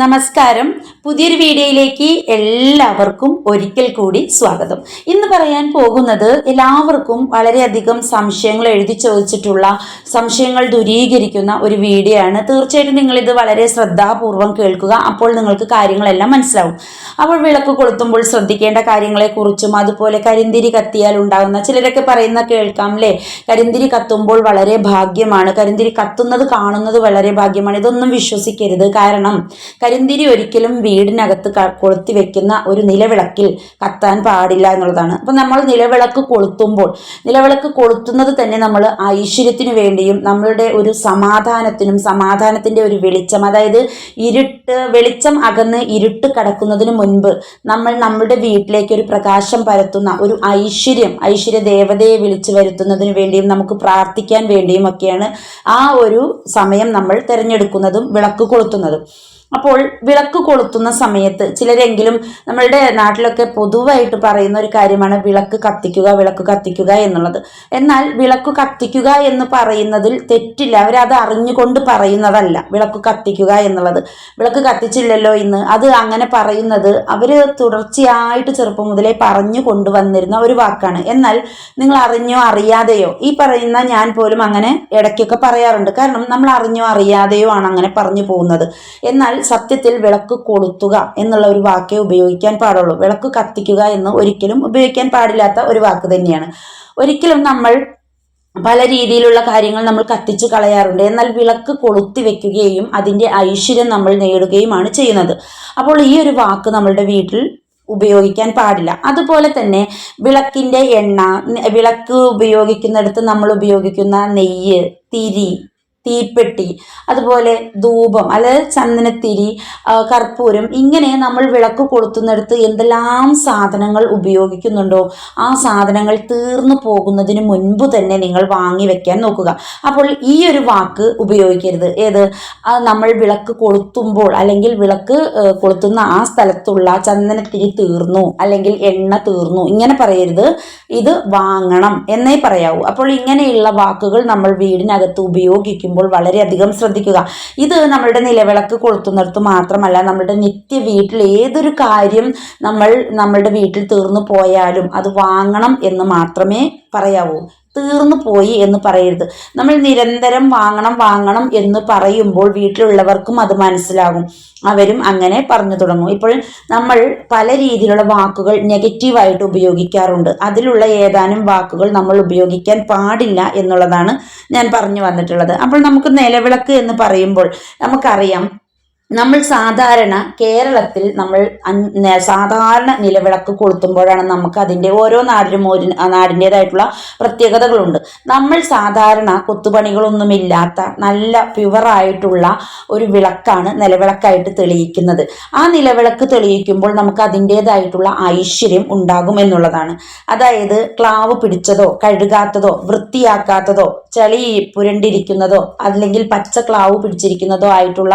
നമസ്കാരം. പുതിയൊരു വീഡിയോയിലേക്ക് എല്ലാവർക്കും ഒരിക്കൽ കൂടി സ്വാഗതം. ഇന്ന് പറയാൻ പോകുന്നത് എല്ലാവർക്കും വളരെയധികം സംശയങ്ങൾ എഴുതി ചോദിച്ചിട്ടുള്ള സംശയങ്ങൾ ദൂരീകരിക്കുന്ന ഒരു വീഡിയോ ആണ്. തീർച്ചയായിട്ടും നിങ്ങളിത് വളരെ ശ്രദ്ധാപൂർവം കേൾക്കുക അപ്പോൾ നിങ്ങൾക്ക് കാര്യങ്ങളെല്ലാം മനസ്സിലാവും. അപ്പോൾ വിളക്ക് കൊളുത്തുമ്പോൾ ശ്രദ്ധിക്കേണ്ട കാര്യങ്ങളെക്കുറിച്ചും അതുപോലെ കരിന്തിരി കത്തിയാൽ ഉണ്ടാകുന്ന ചിലരൊക്കെ പറയുന്ന കേൾക്കാം അല്ലേ കരിന്തിരി കത്തുമ്പോൾ വളരെ ഭാഗ്യമാണ്. കരിന്തിരി കത്തുന്നത് കാണുന്നത് വളരെ ഭാഗ്യമാണ്. ഇതൊന്നും വിശ്വസിക്കരുത്. കാരണം കരിന്തിരി ഒരിക്കലും വീടിനകത്ത് കൊളുത്തി വെക്കുന്ന ഒരു നിലവിളക്കിൽ കത്താൻ പാടില്ല എന്നുള്ളതാണ്. അപ്പം നമ്മൾ നിലവിളക്ക് കൊളുത്തുമ്പോൾ നിലവിളക്ക് കൊളുത്തുന്നത് തന്നെ നമ്മൾ ഐശ്വര്യത്തിനു വേണ്ടിയും നമ്മളുടെ ഒരു സമാധാനത്തിനും സമാധാനത്തിന്റെ ഒരു വെളിച്ചം അതായത് ഇരുട്ട് വെളിച്ചം അകന്ന് ഇരുട്ട് കടക്കുന്നതിന് മുൻപ് നമ്മൾ നമ്മുടെ വീട്ടിലേക്ക് ഒരു പ്രകാശം പരത്തുന്ന ഒരു ഐശ്വര്യം ഐശ്വര്യ ദേവതയെ വിളിച്ചു വരുത്തുന്നതിന് വേണ്ടിയും നമുക്ക് പ്രാർത്ഥിക്കാൻ വേണ്ടിയും ഒക്കെയാണ് ആ ഒരു സമയം നമ്മൾ തിരഞ്ഞെടുക്കുന്നതും വിളക്ക് കൊളുത്തുന്നതും. അപ്പോൾ വിളക്ക് കൊളുത്തുന്ന സമയത്ത് ചിലരെങ്കിലും നമ്മളുടെ നാട്ടിലൊക്കെ പൊതുവായിട്ട് പറയുന്ന ഒരു കാര്യമാണ് വിളക്ക് കത്തിക്കുക വിളക്ക് കത്തിക്കുക എന്നുള്ളത്. എന്നാൽ വിളക്ക് കത്തിക്കുക എന്ന് പറയുന്നതിൽ തെറ്റില്ല. അവരത് അറിഞ്ഞുകൊണ്ട് പറയുന്നതല്ല വിളക്ക് കത്തിക്കുക എന്നുള്ളത്. വിളക്ക് കത്തിച്ചില്ലല്ലോ ഇന്ന്. അത് അങ്ങനെ പറയുന്നത് അവർ തുടർച്ചയായിട്ട് ചെറുപ്പം മുതലേ പറഞ്ഞു കൊണ്ടുവന്നിരുന്ന ഒരു വാക്കാണ്. എന്നാൽ നിങ്ങൾ അറിഞ്ഞോ അറിയാതെയോ? ഈ പറയുന്ന ഞാൻ പോലും അങ്ങനെ ഇടയ്ക്കൊക്കെ പറയാറുണ്ട്. കാരണം നമ്മൾ അറിഞ്ഞോ അറിയാതെയോ ആണ് അങ്ങനെ പറഞ്ഞു പോകുന്നത്. എന്നാൽ സത്യത്തിൽ വിളക്ക് കൊളുത്തുക എന്നുള്ള ഒരു വാക്കേ ഉപയോഗിക്കാൻ പാടുള്ളൂ. വിളക്ക് കത്തിക്കുക എന്ന് ഒരിക്കലും ഉപയോഗിക്കാൻ പാടില്ലാത്ത ഒരു വാക്ക് തന്നെയാണ്. ഒരിക്കലും നമ്മൾ പല രീതിയിലുള്ള കാര്യങ്ങൾ നമ്മൾ കത്തിച്ചു കളയാറുണ്ട്. എന്നാൽ വിളക്ക് കൊളുത്തി വെക്കുകയും അതിന്റെ ഐശ്വര്യം നമ്മൾ നേടുകയുമാണ് ചെയ്യുന്നത്. അപ്പോൾ ഈ ഒരു വാക്ക് നമ്മളുടെ വീട്ടിൽ ഉപയോഗിക്കാൻ പാടില്ല. അതുപോലെ തന്നെ വിളക്കിന്റെ എണ്ണ വിളക്ക് ഉപയോഗിക്കുന്നിടത്ത് നമ്മൾ ഉപയോഗിക്കുന്ന നെയ്യ് തിരി തീപ്പെട്ടി അതുപോലെ ധൂപം അല്ലെങ്കിൽ ചന്ദനത്തിരി കർപ്പൂരം ഇങ്ങനെ നമ്മൾ വിളക്ക് കൊളുത്തുന്നിടത്ത് എന്തെല്ലാം സാധനങ്ങൾ ഉപയോഗിക്കുന്നുണ്ടോ ആ സാധനങ്ങൾ തീർന്നു പോകുന്നതിന് മുൻപ് തന്നെ നിങ്ങൾ വാങ്ങി വെക്കാൻ നോക്കുക. അപ്പോൾ ഈ ഒരു വാക്ക് ഉപയോഗിക്കരുത്. ഏത്? നമ്മൾ വിളക്ക് കൊളുത്തുമ്പോൾ അല്ലെങ്കിൽ വിളക്ക് കൊളുത്തുന്ന ആ സ്ഥലത്തുള്ള ചന്ദനത്തിരി തീർന്നു അല്ലെങ്കിൽ എണ്ണ തീർന്നു ഇങ്ങനെ പറയരുത്. ഇത് വാങ്ങണം എന്നേ പറയാവൂ. അപ്പോൾ ഇങ്ങനെയുള്ള വാക്കുകൾ നമ്മൾ വീടിനകത്ത് ഉപയോഗിക്കുമ്പോൾ വളരെയധികം ശ്രദ്ധിക്കുക. ഇത് നമ്മളുടെ നിലവിളക്ക് കൊളുത്തുന്നിടത്ത് മാത്രമല്ല നമ്മളുടെ നിത്യ വീട്ടിൽ ഏതൊരു കാര്യം നമ്മൾ നമ്മളുടെ വീട്ടിൽ തീർന്നു പോയാലും അത് വാങ്ങണം എന്ന് മാത്രമേ പറയാവൂ. തീർന്നു പോയി എന്ന് പറയരുത്. നമ്മൾ നിരന്തരം വാങ്ങണം വാങ്ങണം എന്ന് പറയുമ്പോൾ വീട്ടിലുള്ളവർക്കും അത് മനസ്സിലാകും. അവരും അങ്ങനെ പറഞ്ഞു തുടങ്ങും. ഇപ്പോൾ നമ്മൾ പല രീതിയിലുള്ള വാക്കുകൾ നെഗറ്റീവായിട്ട് ഉപയോഗിക്കാറുണ്ട്. അതിലുള്ള ഏതാനും വാക്കുകൾ നമ്മൾ ഉപയോഗിക്കാൻ പാടില്ല എന്നുള്ളതാണ് ഞാൻ പറഞ്ഞു വന്നിട്ടുള്ളത്. അപ്പോൾ നമുക്ക് നിലവിളക്ക് എന്ന് പറയുമ്പോൾ നമുക്കറിയാം നമ്മൾ സാധാരണ കേരളത്തിൽ നമ്മൾ സാധാരണ നിലവിളക്ക് കൊളുത്തുമ്പോഴാണ് നമുക്ക് അതിന്റെ ഓരോ നാടിനും ഒരു നാടിന്റെതായിട്ടുള്ള പ്രത്യേകതകളുണ്ട്. നമ്മൾ സാധാരണ കൊത്തുപണികളൊന്നുമില്ലാത്ത നല്ല പ്യുവറായിട്ടുള്ള ഒരു വിളക്കാണ് നിലവിളക്കായിട്ട് തെളിയിക്കുന്നത്. ആ നിലവിളക്ക് തെളിയിക്കുമ്പോൾ നമുക്ക് അതിന്റെതായിട്ടുള്ള ഐശ്വര്യം ഉണ്ടാകും എന്നുള്ളതാണ്. അതായത് ക്ലാവ് പിടിച്ചതോ കഴുകാത്തതോ വൃത്തിയാക്കാത്തതോ ചളി പുരണ്ടിരിക്കുന്നതോ അല്ലെങ്കിൽ പച്ച ക്ലാവ് പിടിച്ചിരിക്കുന്നതോ ആയിട്ടുള്ള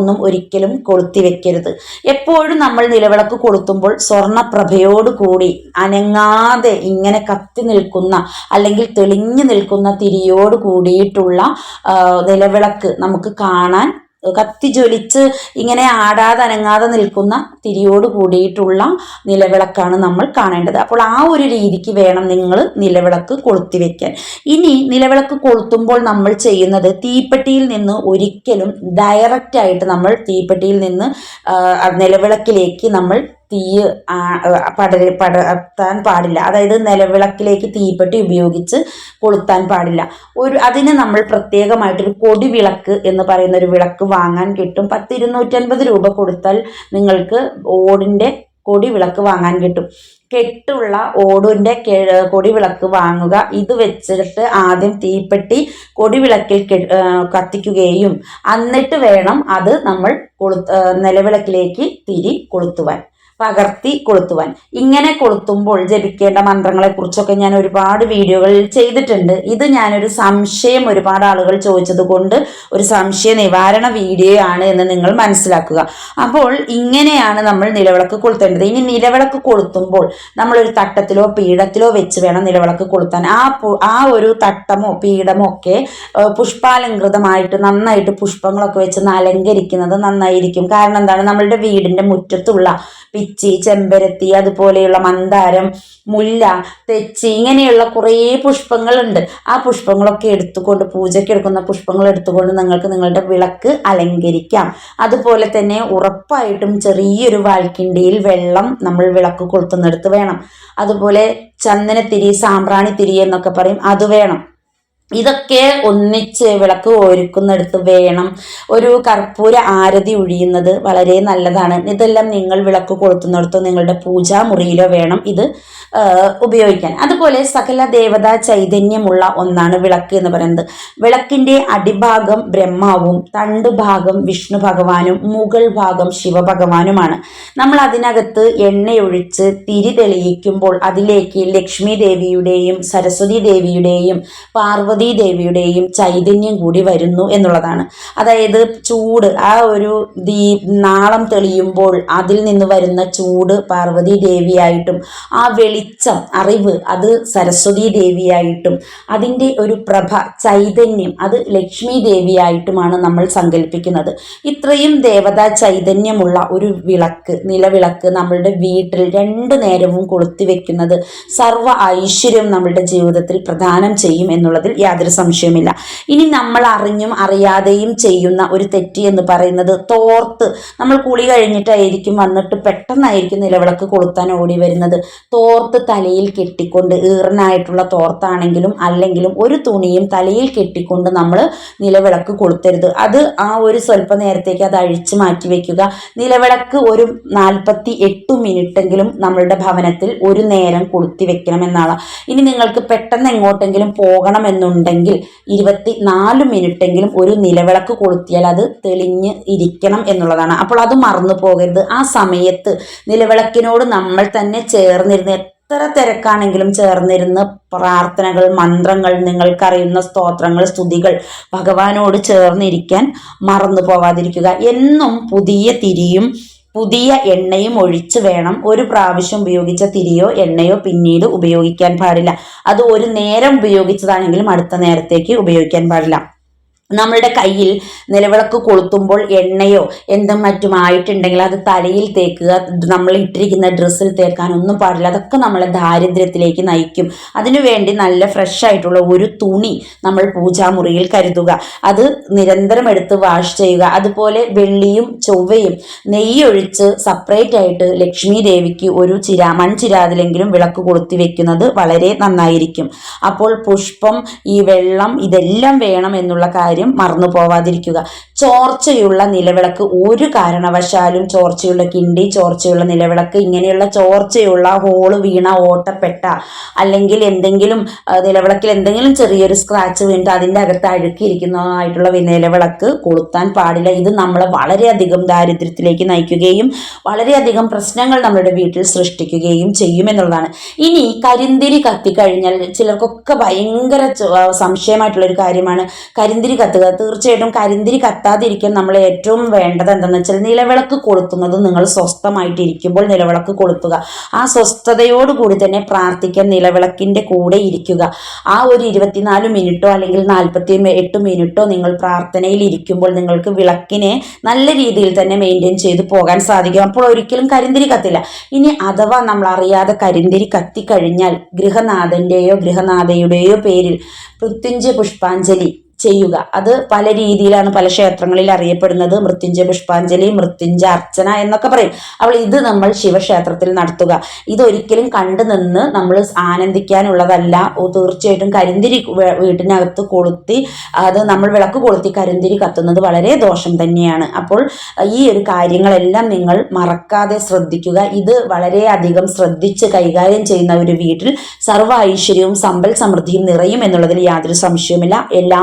നിലവിളക്കൊന്നും ഒരിക്കലും കൊളുത്തി വെക്കരുത്. എപ്പോഴും നമ്മൾ നിലവിളക്ക് കൊളുത്തുമ്പോൾ സ്വർണപ്രഭയോട് കൂടി അനങ്ങാതെ ഇങ്ങനെ കത്തി നിൽക്കുന്ന അല്ലെങ്കിൽ തെളിഞ്ഞു നിൽക്കുന്ന തിരിയോട് കൂടിയിട്ടുള്ള നിലവിളക്ക് നമുക്ക് കാണാൻ കത്തി ജ്വലിച്ച് ഇങ്ങനെ ആടാതെ അനങ്ങാതെ നിൽക്കുന്ന തിരിയോട് കൂടിയിട്ടുള്ള നിലവിളക്കാണ് നമ്മൾ കാണേണ്ടത്. അപ്പോൾ ആ ഒരു രീതിക്ക് വേണം നിങ്ങൾ നിലവിളക്ക് കൊളുത്തി വെക്കാൻ. ഇനി നിലവിളക്ക് കൊളുത്തുമ്പോൾ നമ്മൾ ചെയ്യുന്നത് തീപ്പെട്ടിയിൽ നിന്ന് ഒരിക്കലും ഡയറക്റ്റ് ആയിട്ട് നമ്മൾ തീപ്പെട്ടിയിൽ നിന്ന് നിലവിളക്കിലേക്ക് നമ്മൾ തീ പടര പടർത്താൻ പാടില്ല. അതായത് നിലവിളക്കിലേക്ക് തീപ്പെട്ടി ഉപയോഗിച്ച് കൊളുത്താൻ പാടില്ല. ഒരു അതിന് നമ്മൾ പ്രത്യേകമായിട്ടൊരു കൊടി വിളക്ക് എന്ന് പറയുന്ന ഒരു വിളക്ക് വാങ്ങാൻ കിട്ടും. പത്ത് ഇരുന്നൂറ്റൻപത് രൂപ കൊടുത്താൽ നിങ്ങൾക്ക് ഓടിന്റെ കൊടി വിളക്ക് വാങ്ങാൻ കിട്ടും. കെട്ടുള്ള ഓടിന്റെ കൊടി വിളക്ക് വാങ്ങുക. ഇത് വെച്ചിട്ട് ആദ്യം തീപ്പെട്ടി കൊടി വിളക്കിൽ കത്തിക്കുകയും എന്നിട്ട് വേണം അത് നമ്മൾ കൊളു നിലവിളക്കിലേക്ക് തിരി കൊളുത്തുവാൻ. പകർത്തി കൊളുത്തുവാൻ. ഇങ്ങനെ കൊളുത്തുമ്പോൾ ജപിക്കേണ്ട മന്ത്രങ്ങളെ കുറിച്ചൊക്കെ ഞാൻ ഒരുപാട് വീഡിയോകളിൽ ചെയ്തിട്ടുണ്ട്. ഇത് ഞാനൊരു സംശയം ഒരുപാട് ആളുകൾ ചോദിച്ചത് കൊണ്ട് ഒരു സംശയ നിവാരണ വീഡിയോ ആണ് എന്ന് നിങ്ങൾ മനസ്സിലാക്കുക. അപ്പോൾ ഇങ്ങനെയാണ് നമ്മൾ നിലവിളക്ക് കൊളുത്തേണ്ടത്. ഇനി നിലവിളക്ക് കൊളുത്തുമ്പോൾ നമ്മളൊരു തട്ടത്തിലോ പീഠത്തിലോ വെച്ച് വേണം നിലവിളക്ക് കൊളുത്താൻ. ആ ആ ഒരു തട്ടമോ പീഠമോ ഒക്കെ പുഷ്പാലങ്കൃതമായിട്ട് നന്നായിട്ട് പുഷ്പങ്ങളൊക്കെ വെച്ച് അലങ്കരിക്കുന്നത് നന്നായിരിക്കും. കാരണം എന്താണ്? നമ്മളുടെ വീടിന്റെ മുറ്റത്തുള്ള പിച്ചി ചെമ്പരത്തി അതുപോലെയുള്ള മന്ദാരം മുല്ല തെച്ചി ഇങ്ങനെയുള്ള കുറേ പുഷ്പങ്ങളുണ്ട്. ആ പുഷ്പങ്ങളൊക്കെ എടുത്തുകൊണ്ട് പൂജയ്ക്ക് എടുക്കുന്ന പുഷ്പങ്ങൾ എടുത്തുകൊണ്ട് നിങ്ങൾക്ക് നിങ്ങളുടെ വിളക്ക് അലങ്കരിക്കാം. അതുപോലെ തന്നെ ഉറപ്പായിട്ടും ചെറിയൊരു വാൽക്കിണ്ടിയിൽ വെള്ളം നമ്മൾ വിളക്ക് കൊളുത്തുന്നിടത്ത് വേണം. അതുപോലെ ചന്ദനത്തിരി സാമ്പ്രാണിത്തിരി എന്നൊക്കെ പറയും അത് വേണം. ഇതൊക്കെ ഒന്നിച്ച് വിളക്ക് ഒരുക്കുന്നിടത്ത് വേണം ഒരു കർപ്പൂര ആരതി ഒഴിയുന്നത് വളരെ നല്ലതാണ്. ഇതെല്ലാം നിങ്ങൾ വിളക്ക് കൊളുത്തുന്നിടത്തോ നിങ്ങളുടെ പൂജാമുറിയിലോ വേണം ഇത് ഉപയോഗിക്കാൻ. അതുപോലെ സകല ദേവതാ ചൈതന്യമുള്ള ഒന്നാണ് വിളക്ക് എന്ന് പറയുന്നത്. വിളക്കിന്റെ അടിഭാഗം ബ്രഹ്മാവും തണ്ട് ഭാഗം വിഷ്ണു ഭഗവാനും മുകൾ ഭാഗം ശിവഭഗവാനുമാണ്. നമ്മൾ അതിനകത്ത് എണ്ണയൊഴിച്ച് തിരി തെളിയിക്കുമ്പോൾ അതിലേക്ക് ലക്ഷ്മി ദേവിയുടെയും സരസ്വതി ദേവിയുടെയും പാർവതി പാർവതി ദേവിയുടെയും ചൈതന്യം കൂടി വരുന്നു എന്നുള്ളതാണ്. അതായത് ചൂട് ആ ഒരു ദീ നാളം തെളിയുമ്പോൾ അതിൽ നിന്ന് വരുന്ന ചൂട് പാർവതി ദേവിയായിട്ടും ആ വെളിച്ചം അറിവ് അത് സരസ്വതി ദേവിയായിട്ടും അതിന്റെ ഒരു പ്രഭ ചൈതന്യം അത് ലക്ഷ്മി ദേവിയായിട്ടുമാണ് നമ്മൾ സങ്കല്പിക്കുന്നത് ഇത്രയും ദേവതാ ചൈതന്യമുള്ള ഒരു വിളക്ക് നിലവിളക്ക് നമ്മളുടെ വീട്ടിൽ രണ്ടു നേരവും കൊളുത്തി വെക്കുന്നത് സർവ ഐശ്വര്യം നമ്മളുടെ ജീവിതത്തിൽ പ്രദാനം ചെയ്യും എന്നുള്ളതിൽ യാതൊരു സംശയവുമില്ല. ഇനി നമ്മൾ അറിഞ്ഞും അറിയാതെയും ചെയ്യുന്ന ഒരു തെറ്റ് എന്ന് പറയുന്നത് തോർത്ത്. നമ്മൾ കുളി കഴിഞ്ഞിട്ടായിരിക്കും വന്നിട്ട് പെട്ടെന്നായിരിക്കും നിലവിളക്ക് കൊളുത്താൻ ഓടി വരുന്നത്. തോർത്ത് തലയിൽ കെട്ടിക്കൊണ്ട് ഈറനായിട്ടുള്ള തോർത്താണെങ്കിലും അല്ലെങ്കിലും ഒരു തുണിയും തലയിൽ കെട്ടിക്കൊണ്ട് നമ്മൾ നിലവിളക്ക് കൊളുത്തരുത്. അത് ആ ഒരു സ്വല്പ നേരത്തേക്ക് അത് അഴിച്ചു മാറ്റി വെക്കുക. നിലവിളക്ക് ഒരു നാൽപ്പത്തി എട്ട് മിനിറ്റെങ്കിലും നമ്മളുടെ ഭവനത്തിൽ ഒരു നേരം കൊളുത്തി വെക്കണം എന്നാണ് ഇനി നിങ്ങൾക്ക് പെട്ടെന്ന് എങ്ങോട്ടെങ്കിലും പോകണമെന്നുണ്ട്? ഉണ്ടെങ്കിൽ ഇരുപത്തി നാല് മിനിറ്റെങ്കിലും ഒരു നിലവിളക്ക് കൊളുത്തിയാൽ അത് തെളിഞ്ഞ് ഇരിക്കണം എന്നുള്ളതാണ്. അപ്പോൾ അത് മറന്നു പോകരുത്. ആ സമയത്ത് നിലവിളക്കിനോട് നമ്മൾ തന്നെ ചേർന്നിരുന്ന് എത്ര തിരക്കാണെങ്കിലും ചേർന്നിരുന്ന് പ്രാർത്ഥനകൾ മന്ത്രങ്ങൾ നിങ്ങൾക്കറിയുന്ന സ്തോത്രങ്ങൾ സ്തുതികൾ ഭഗവാനോട് ചേർന്നിരിക്കാൻ മറന്നു പോവാതിരിക്കുക. എന്നും പുതിയ തിരിയും പുതിയ എണ്ണയും ഒഴിച്ച് വേണം ഒരു പ്രാവശ്യം ഉപയോഗിച്ച തിരിയോ എണ്ണയോ പിന്നീട് ഉപയോഗിക്കാൻ പാടില്ല. അത് ഒരു നേരം ഉപയോഗിച്ചതാണെങ്കിലും അടുത്ത നേരത്തേക്ക് ഉപയോഗിക്കാൻ പാടില്ല. നമ്മളുടെ കയ്യിൽ നിലവിളക്ക് കൊളുത്തുമ്പോൾ എണ്ണയോ എന്തും മറ്റും ആയിട്ടുണ്ടെങ്കിൽ അത് തലയിൽ തേക്കുക നമ്മൾ ഇട്ടിരിക്കുന്ന ഡ്രസ്സിൽ തേക്കാൻ ഒന്നും പാടില്ല. അതൊക്കെ നമ്മളെ ദാരിദ്ര്യത്തിലേക്ക് നയിക്കും. അതിനുവേണ്ടി നല്ല ഫ്രഷ് ആയിട്ടുള്ള ഒരു തുണി നമ്മൾ പൂജാമുറിയിൽ കരുതുക. അത് നിരന്തരം എടുത്ത് വാഷ് ചെയ്യുക. അതുപോലെ വെള്ളിയും ചൊവ്വയും നെയ്യൊഴിച്ച് സെപ്പറേറ്റ് ആയിട്ട് ലക്ഷ്മി ദേവിക്ക് ഒരു ചിരാ മൺചിരാതിലെങ്കിലും വിളക്ക് കൊളുത്തി വെക്കുന്നത് വളരെ നന്നായിരിക്കും. അപ്പോൾ പുഷ്പം ഈ വെള്ളം ഇതെല്ലാം വേണം എന്നുള്ള കാര്യം കാര്യം മറന്നു പോവാതിരിക്കുക. ചോർച്ചയുള്ള നിലവിളക്ക് ഒരു കാരണവശാലും ചോർച്ചയുള്ള കിണ്ടി ചോർച്ചയുള്ള നിലവിളക്ക് ഇങ്ങനെയുള്ള ചോർച്ചയുള്ള ഹോൾ വീണ ഓട്ടപ്പെട്ട അല്ലെങ്കിൽ എന്തെങ്കിലും നിലവിളക്കിൽ എന്തെങ്കിലും ചെറിയൊരു സ്ക്രാച്ച് വീണിട്ട് അതിന്റെ അകത്ത് അഴുക്കിയിരിക്കുന്നതായിട്ടുള്ള നിലവിളക്ക് കൊളുത്താൻ പാടില്ല. ഇത് നമ്മളെ വളരെയധികം ദാരിദ്ര്യത്തിലേക്ക് നയിക്കുകയും വളരെയധികം പ്രശ്നങ്ങൾ നമ്മുടെ വീട്ടിൽ സൃഷ്ടിക്കുകയും ചെയ്യുമെന്നുള്ളതാണ് ഇനി കരിന്തിരി കത്തിക്കഴിഞ്ഞാൽ ചിലർക്കൊക്കെ ഭയങ്കര സംശയമായിട്ടുള്ളൊരു കാര്യമാണ്. കരിന്തിരി കത്തുക. തീർച്ചയായിട്ടും കരിന്തിരി കത്താതിരിക്കാൻ നമ്മൾ ഏറ്റവും വേണ്ടത് എന്താണെന്ന് വെച്ചാൽ നിലവിളക്ക് കൊളുത്തുന്നത് നിങ്ങൾ സ്വസ്ഥമായിട്ടിരിക്കുമ്പോൾ നിലവിളക്ക് കൊളുത്തുക. ആ സ്വസ്ഥതയോടുകൂടി തന്നെ പ്രാർത്ഥിക്കാൻ നിലവിളക്കിന്റെ കൂടെ ഇരിക്കുക. ആ ഒരു ഇരുപത്തിനാല് മിനിറ്റോ അല്ലെങ്കിൽ നാൽപ്പത്തി എട്ട് മിനിറ്റോ നിങ്ങൾ പ്രാർത്ഥനയിൽ ഇരിക്കുമ്പോൾ നിങ്ങൾക്ക് വിളക്കിനെ നല്ല രീതിയിൽ തന്നെ മെയിന്റെയിൻ ചെയ്ത് പോകാൻ സാധിക്കും. അപ്പോൾ ഒരിക്കലും കരിന്തിരി കത്തില്ല. ഇനി അഥവാ നമ്മൾ അറിയാതെ കരിന്തിരി കത്തിക്കഴിഞ്ഞാൽ ഗൃഹനാഥന്റെയോ ഗൃഹനാഥയുടെയോ പേരിൽ മൃത്യുഞ്ജയ പുഷ്പാഞ്ജലി ചെയ്യുക. അത് പല രീതിയിലാണ് പല ക്ഷേത്രങ്ങളിൽ അറിയപ്പെടുന്നത്. മൃത്യുഞ്ജയ പുഷ്പാഞ്ജലി മൃത്യുഞ്ജ അർച്ചന എന്നൊക്കെ പറയും. അപ്പോൾ ഇത് നമ്മൾ ശിവക്ഷേത്രത്തിൽ നടത്തുക. ഇതൊരിക്കലും കണ്ടു നിന്ന് നമ്മൾ ആനന്ദിക്കാനുള്ളതല്ല. തീർച്ചയായിട്ടും കരിന്തിരി വീട്ടിനകത്ത് കൊളുത്തി അത് നമ്മൾ വിളക്ക് കൊളുത്തി കരിന്തിരി കത്തുന്നത് വളരെ ദോഷം തന്നെയാണ്. അപ്പോൾ ഈ ഒരു കാര്യങ്ങളെല്ലാം നിങ്ങൾ മറക്കാതെ ശ്രദ്ധിക്കുക. ഇത് വളരെയധികം ശ്രദ്ധിച്ച് കൈകാര്യം ചെയ്യുന്ന ഒരു വീട്ടിൽ സർവ ഐശ്വര്യവും സമ്പൽ സമൃദ്ധിയും നിറയും എന്നുള്ളതിൽ യാതൊരു സംശയവുമില്ല. എല്ലാ